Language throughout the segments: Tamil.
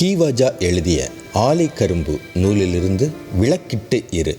கீவாஜா எழுதிய ஆலை கரும்பு நூலிலிருந்து விளக்கிட்டு இரு.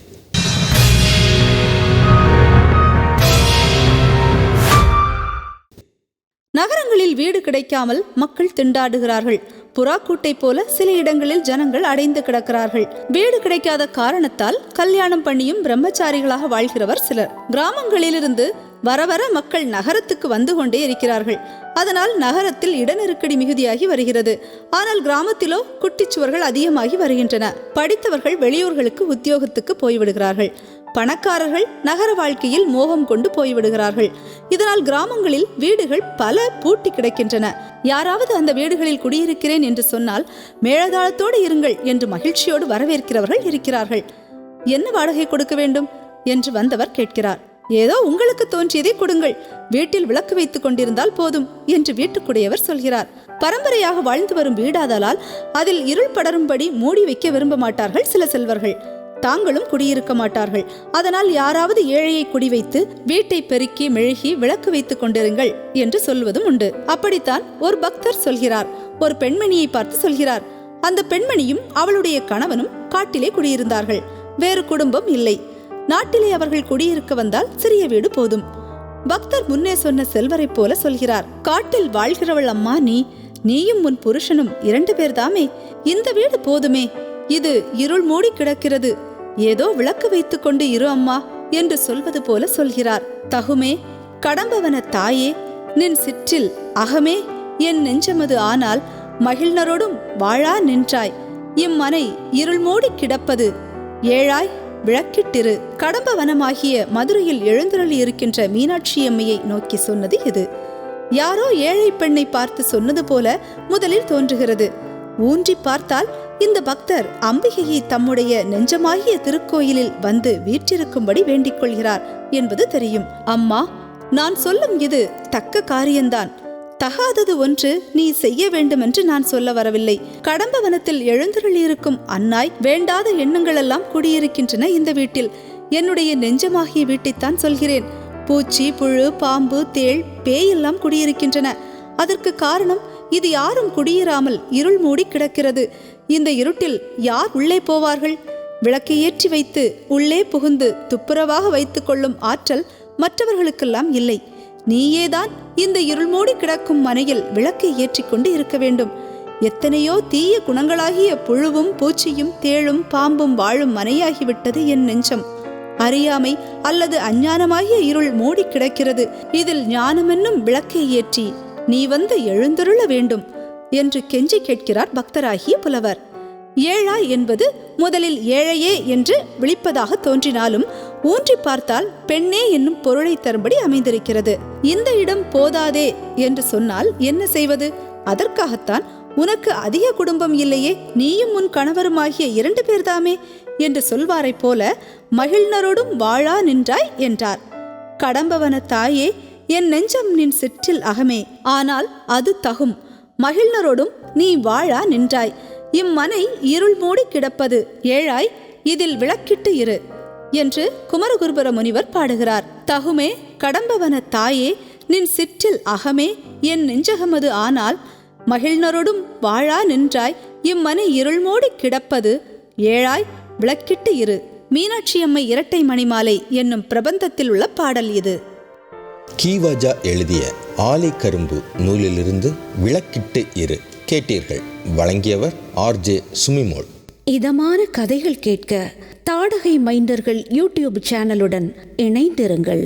நகரங்களில் வீடு கிடைக்காமல் மக்கள் திண்டாடுகிறார்கள். புறாக்கூட்டை போல சில இடங்களில் ஜனங்கள் அடைந்து கிடக்கிறார்கள். வீடு கிடைக்காத காரணத்தால் கல்யாணம் பண்ணியும் பிரம்மச்சாரிகளாக வாழ்கிறவர் சிலர். கிராமங்களிலிருந்து வர வர மக்கள் நகரத்துக்கு வந்து கொண்டே இருக்கிறார்கள். அதனால் நகரத்தில் இடநெருக்கடி மிகுதியாகி வருகிறது. ஆனால் கிராமத்திலோ குட்டிச்சுவர்கள் அதிகமாகி வருகின்றன. படித்தவர்கள் வெளியூர்களுக்கு உத்தியோகத்துக்கு போய்விடுகிறார்கள். பணக்காரர்கள் நகர வாழ்க்கையில் மோகம் கொண்டு போய்விடுகிறார்கள். இதனால் கிராமங்களில் வீடுகள் பல பூட்டி கிடக்கின்றன. யாராவது அந்த வீடுகளில் குடியிருக்கிறேன் என்று சொன்னால் மேளதாளத்தோடு இருங்கள் என்று மகிழ்ச்சியோடு வரவேற்கிறவர்கள் இருக்கிறார்கள். என்ன வாடகை கொடுக்க வேண்டும்? என்று வந்தவர் கேட்கிறார். ஏதோ உங்களுக்கு தோன்றியதை கொடுங்கள். வீட்டில் விளக்கு வைத்துக் கொண்டிருந்தால் போதும் என்று வீட்டுக்குடையவர் சொல்கிறார். பரம்பரையாக வாழ்ந்து வரும் வீடாதலால் அதில் இருள் படரும்படி மூடி வைக்க விரும்ப மாட்டார்கள் சில செல்வர்கள். தாங்களும் குடியிருக்க மாட்டார்கள். அதனால் யாராவது ஏழையை குடி வைத்து வீட்டை பெருக்கி மெழுகி விளக்கு வைத்துக் கொண்டிருங்கள் என்று சொல்வதும் உண்டு. அப்படித்தான் ஒரு பக்தர் சொல்கிறார். ஒரு பெண்மணியை பார்த்து சொல்கிறார். அந்த பெண்மணியும் அவளுடைய கணவனும் காட்டிலே குடியிருந்தார்கள். வேறு குடும்பம் இல்லை. நாட்டிலே அவர்கள் குடியிருக்க வந்தால் சிறிய வீடு போதும். பக்தர் முன்னே சொன்ன செல்வரைப் போல சொல்கிறார் காட்டில் வாழ்கிறவள் அம்மா நீ நீயும் உன் புருஷனும் இரண்டு பேர்தாமே. இந்த வீடு போதுமே. இது இருள் மூடி கிடக்கிறது. ஏதோ விளக்கு வைத்துக் கொண்டு இரு அம்மா என்று சொல்வது போல சொல்கிறார். தகுமே கடம்பவன தாயே நின் சிற்றில் அகமே. என் நெஞ்சமது ஆனால் மகிழ்நரோடும் வாழா நின்றாய். இம்மனை இருள் மூடி கிடப்பது. ஏழாய் விளக்கிட்டிரு. கடம்ப வனமாகிய மதுரையில் எழுந்தருளி இருக்கின்ற மீனாட்சி அம்மையை நோக்கி சொன்னது இது. யாரோ ஏழை பெண்ணை பார்த்து சொன்னது போல முதலில் தோன்றுகிறது. ஊன்றி பார்த்தால் இந்த பக்தர் அம்பிகையை தம்முடைய நெஞ்சமாகிய திருக்கோயிலில் வந்து வீற்றிருக்கும்படி வேண்டிக் கொள்கிறார் என்பது தெரியும். அம்மா நான் சொல்லும் இது தக்க காரியம்தான் தகாதது ஒன்று நீ செய்ய வேண்டுமென்று நான் சொல்ல வரவில்லை. கடம்ப வனத்தில் எழுந்தருளியிருக்கும் அன்னாய் வேண்டாத எண்ணங்களெல்லாம் குடியிருக்கின்றன இந்த வீட்டில். என்னுடைய நெஞ்சமாகிய வீட்டைத்தான் சொல்கிறேன். பூச்சி புழு பாம்பு தேள் பேயெல்லாம் குடியிருக்கின்றன. அதற்கு காரணம் இது யாரும் குடியேறாமல் இருள் மூடி கிடக்கிறது. இந்த இருட்டில் யார் உள்ளே போவார்கள்? விளக்கை ஏற்றி வைத்து உள்ளே புகுந்து துப்புரவாக வைத்துக் கொள்ளும் ஆற்றல் மற்றவர்களுக்கெல்லாம் இல்லை. நீயேதான் இந்த இருள் மூடி கிடக்கும் மனையில் விளக்கை ஏற்றிக்கொண்டு இருக்க வேண்டும். எத்தனையோ தீய குணங்களாகிய புழுவும் பூச்சியும் தேளும் பாம்பும் வாழும் மனையாகிவிட்டது என் நெஞ்சம். அறியாமை அல்லது அஞ்ஞானமாகிய இருள் மூடி கிடக்கிறது. இதில் ஞானமென்னும் விளக்கை ஏற்றி நீ வந்து எழுந்தருள வேண்டும் என்று கெஞ்சி கேட்கிறார் பக்தராகிய புலவர். ஏழா என்பது முதலில் ஏழையே என்று விழிப்பதாக தோன்றினாலும் ஊன்றி பார்த்தால் பெண்ணே என்னும் பொருளை தரும்படி அமைந்திருக்கிறது. இந்த இடம் போதாதே என்று சொன்னால் என்ன செய்வது? அதற்காகத்தான் உனக்கு அதிக குடும்பம் இல்லையே நீயும் உன் கணவருமாகிய இரண்டு பேர்தாமே என்று சொல்வாரைப் போல மகிழ்நரோடும் வாழா நின்றாய் என்றார். கடம்பவன தாயே என் நெஞ்சம் நின் சிற்றில் அகமே ஆனால் அது தகும். மகிழ்நரோடும் நீ வாழா நின்றாய். இம்மனை இருள் மூடி கிடப்பது. ஏழாய் இதில் விளக்கிட்டு இரு. என்று குமரகுருபர முனிவர் பாடுகிறார். தகுமே கடம்பவன தாயே நின் சிற்றில் அகமே என் நெஞ்சகமது ஆனால் மகிழ்நரோடும் வாழா நின்றாய் இம்மனை இருள்மோடி கிடப்பது ஏழாய் விளக்கிட்டு இரு. மீனாட்சியம்மை இரட்டை மணிமாலை என்னும் பிரபந்தத்தில் உள்ள பாடல் இது. கீவாஜா எழுதிய ஆலை கரும்பு நூலிலிருந்து விளக்கிட்டு இரு கேட்டீர்கள். வழங்கியவர் ஆர்ஜே சுமிமோல் இதமான கதைகள் கேட்க தாடகை மைண்டர்கள் யூடியூப் சேனலுடன் இணைந்திருங்கள்.